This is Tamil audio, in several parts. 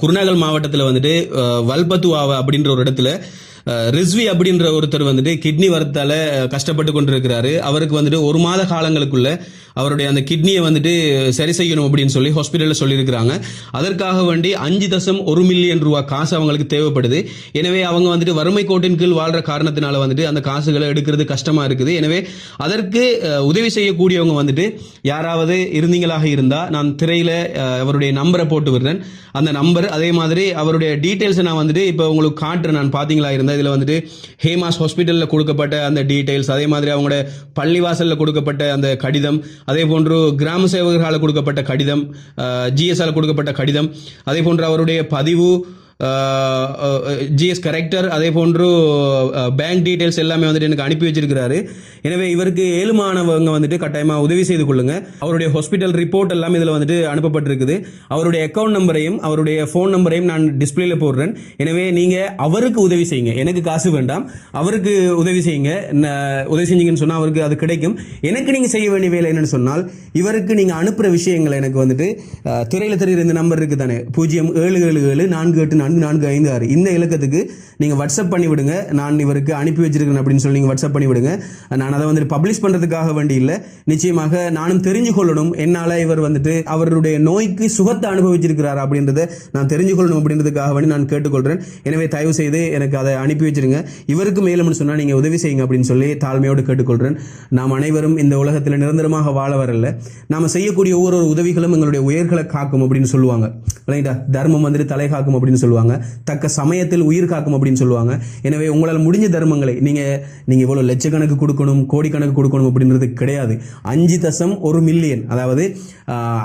குருநாகல் மாவட்டத்தில் வந்துட்டு வல்பத்துவாவா அப்படின்ற ஒரு இடத்துல ரிஸ்வி அப்படின்ற ஒருத்தர் வந்துட்டு கிட்னி வரத்தால கஷ்டப்பட்டு கொண்டிருக்கிறாரு. அவருக்கு வந்துட்டு ஒரு மாத காலங்களுக்குள்ள அவருடைய அந்த கிட்னியை வந்துட்டு சரி செய்யணும் அப்படின்னு சொல்லி ஹாஸ்பிட்டலில் சொல்லியிருக்கிறாங்க. அதற்காக வேண்டி அஞ்சு தசம் ஒரு மில்லியன் ரூபா காசு அவங்களுக்கு தேவைப்படுது. எனவே அவங்க வந்துட்டு வறுமை கோட்டின் கீழ் வாழ்ற காரணத்தினால வந்துட்டு அந்த காசுகளை எடுக்கிறது கஷ்டமா இருக்குது. எனவே அதற்கு உதவி செய்யக்கூடியவங்க வந்துட்டு யாராவது இருந்தீங்களாக இருந்தால் நான் திரையில அவருடைய நம்பரை போட்டு விடுறேன். அந்த நம்பர் அதே மாதிரி அவருடைய டீட்டெயில்ஸை நான் வந்துட்டு இப்போ உங்களுக்கு காட்டுறேன். நான் பார்த்தீங்களா இருந்தால் இதில் வந்துட்டு ஹேமாஸ் ஹாஸ்பிட்டலில் கொடுக்கப்பட்ட அந்த டீட்டெயில்ஸ் அதே மாதிரி அவங்களோட பள்ளிவாசலில் கொடுக்கப்பட்ட அந்த கடிதம் அதே போன்று கிராம சேவகர்களால் கொடுக்கப்பட்ட கடிதம் ஜிஎஸ்ஆல் கொடுக்கப்பட்ட கடிதம் அதே போன்று அவருடைய பதிவு ஜிஎஸ் கரெக்டர் அதே போன்று பேங்க் டீட்டெயில்ஸ் எல்லாமே வந்துட்டு எனக்கு அனுப்பி வச்சிருக்கிறாரு. எனவே இவருக்கு ஏழுமானவங்க வந்துட்டு கட்டாயமாக உதவி செய்து கொள்ளுங்க. அவருடைய ஹாஸ்பிட்டல் ரிப்போர்ட் எல்லாம் இதில் வந்துட்டு அனுப்பப்பட்டிருக்குது. அவருடைய அக்கௌண்ட் நம்பரையும் அவருடைய ஃபோன் நம்பரையும் நான் டிஸ்பிளேல போடுறேன். எனவே நீங்கள் அவருக்கு உதவி செய்யுங்க. எனக்கு காசு வேண்டாம். அவருக்கு உதவி செய்யுங்க. உதவி செஞ்சீங்கன்னு சொன்னால் அவருக்கு அது கிடைக்கும். எனக்கு நீங்கள் செய்ய வேண்டிய வேலை என்னன்னு சொன்னால் இவருக்கு நீங்கள் அனுப்புகிற விஷயங்களை எனக்கு வந்துட்டு துறையில் தெரிகிற இந்த நம்பர் இருக்கு தானே பூஜ்ஜியம் ஏழு ஏழு ஏழு நான்கு எட்டு நான்கு நான்கு ஐந்து ஆறு. இந்த இலக்கத்துக்கு நீங்கள் வாட்ஸ்அப் பண்ணி விடுங்க. நான் இவருக்கு அனுப்பி வச்சிருக்கேன் அப்படின்னு சொல்லி நீங்கள் வாட்ஸ்அப் பண்ணி விடுங்க. நான் அதை வந்துட்டு பப்ளிஷ் பண்ணுறதுக்காக வேண்டி இல்லை. நிச்சயமாக நானும் தெரிஞ்சு கொள்ளணும் என்னால் இவர் வந்துட்டு அவருடைய நோய்க்கு சுகத்தை அனுபவிச்சிருக்கிறார் அப்படின்றத நான் தெரிஞ்சு கொள்ளணும் அப்படின்றதுக்காக வேண்டி நான் கேட்டுக்கொள்கிறேன் எனவே தயவு செய்து எனக்கு அதை அனுப்பி வச்சிருங்க. இவருக்கு மேலும்னு சொன்னால் நீங்கள் உதவி செய்யுங்க அப்படின்னு சொல்லி தாழ்மையோடு கேட்டுக்கொள்கிறேன் நாம் அனைவரும் இந்த உலகத்தில் நிரந்தரமாக வாழ வரல நாம் செய்யக்கூடிய ஒவ்வொரு உதவிகளும் எங்களுடைய உயர்களை காக்கும் அப்படின்னு சொல்லுவாங்க. ரைட்டா தர்மம் வந்துட்டு தலை காக்கும் அப்படின்னு சொல்லுவாங்க. தக்க சமயத்தில் உயிர் காக்கும் அப்படின்னு சொல்லுவாங்க. எனவே உங்களால் முடிஞ்ச தர்மங்களை நீங்க நீங்க இவ்வளோ லட்சக்கணக்கு கொடுக்கணும் கோடிக்கணக்கு கொடுக்கணும் அப்படின்றது கிடையாது. அஞ்சு தசம் ஒரு மில்லியன் அதாவது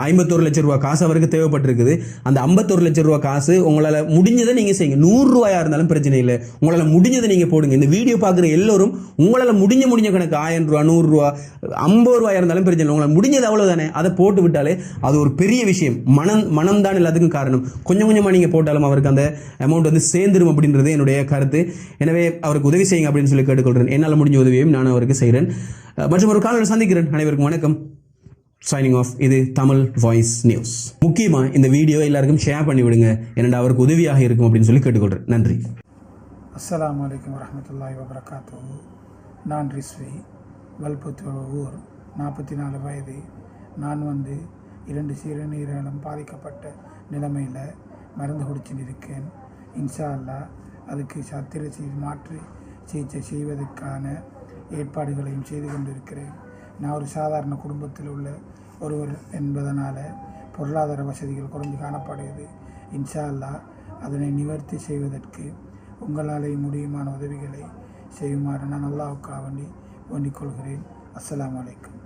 ஐம்பத்தோரு லட்ச ரூபா காசு அவருக்கு தேவைப்பட்டிருக்குது. அந்த ஐம்பத்தோரு லட்ச ரூபா காசு உங்களால் முடிஞ்சதை நீங்க செய்யுங்க. நூறுரூவாயாக இருந்தாலும் பிரச்சனை இல்லை. உங்களால் முடிஞ்சதை நீங்க போடுங்க. இந்த வீடியோ பார்க்குற எல்லோரும் உங்களால் முடிஞ்ச முடிஞ்ச கணக்கு ஆயிரம் ரூபா நூறுரூவா ஐம்பது ரூபாயா இருந்தாலும் பிரச்சனை இல்லை. உங்களால் முடிஞ்சது அவ்வளவுதானே? அதை போட்டு விட்டாலே அது ஒரு பெரிய விஷயம். மனம் மனம் தான் எல்லாத்துக்கும் காரணம். கொஞ்சம் கொஞ்சமா நீங்க போட்டாலும் அவருக்கு அந்த அமௌண்ட் வந்து சேர்ந்துடும் அப்படின்றது என்னுடைய கருத்து. எனவே அவருக்கு உதவி செய்யுங்க அப்படின்னு சொல்லி கேட்டுக்கொள்கிறேன் என்னால் முடிஞ்ச உதவியும் நான் அவருக்கு செய்கிறேன் மற்றும் ஒரு காலையில் சந்திக்கிறேன். அனைவருக்கும் வணக்கம். சைனிங் ஆஃப் இது தமிழ் வாய்ஸ் நியூஸ் முக்கியமாக இந்த வீடியோ எல்லாருக்கும் ஷேர் பண்ணி விடுங்க. என்னடா அவருக்கு உதவியாக இருக்கும் அப்படின்னு சொல்லி கேட்டுக்கொள்கிறேன் நன்றி. அஸ்லாம் வலைக்கம் வரஹ்மத்துல்லாஹி வபரகாத்து நான் ரிஸ்வி வல்பத்தூர் ஊர் நாற்பத்தி நாலு வயது. நான் வந்து இரண்டு சிறுநீரகம் பாதிக்கப்பட்ட நிலைமையில் மருந்து குடிச்சுட்டு இருக்கேன் இன்ஷா அல்லாஹ் அதுக்கு சத்திர செய்து மாற்று சிகிச்சை செய்வதற்கான ஏற்பாடுகளையும் செய்து கொண்டிருக்கிறேன். நான் ஒரு சாதாரண குடும்பத்தில் உள்ள ஒருவர் என்பதனால் பொருளாதார வசதிகள் குறைஞ்சு காணப்படுகிறது. இன்ஷா அல்லாஹ் அதனை நிவர்த்தி செய்வதற்கு உங்களாலே முடியுமான உதவிகளை செய்யுமாறு நான் அல்லாவுக்காக வேண்டி வேண்டிக் கொள்கிறேன். அஸ்லாம் வலைக்கம்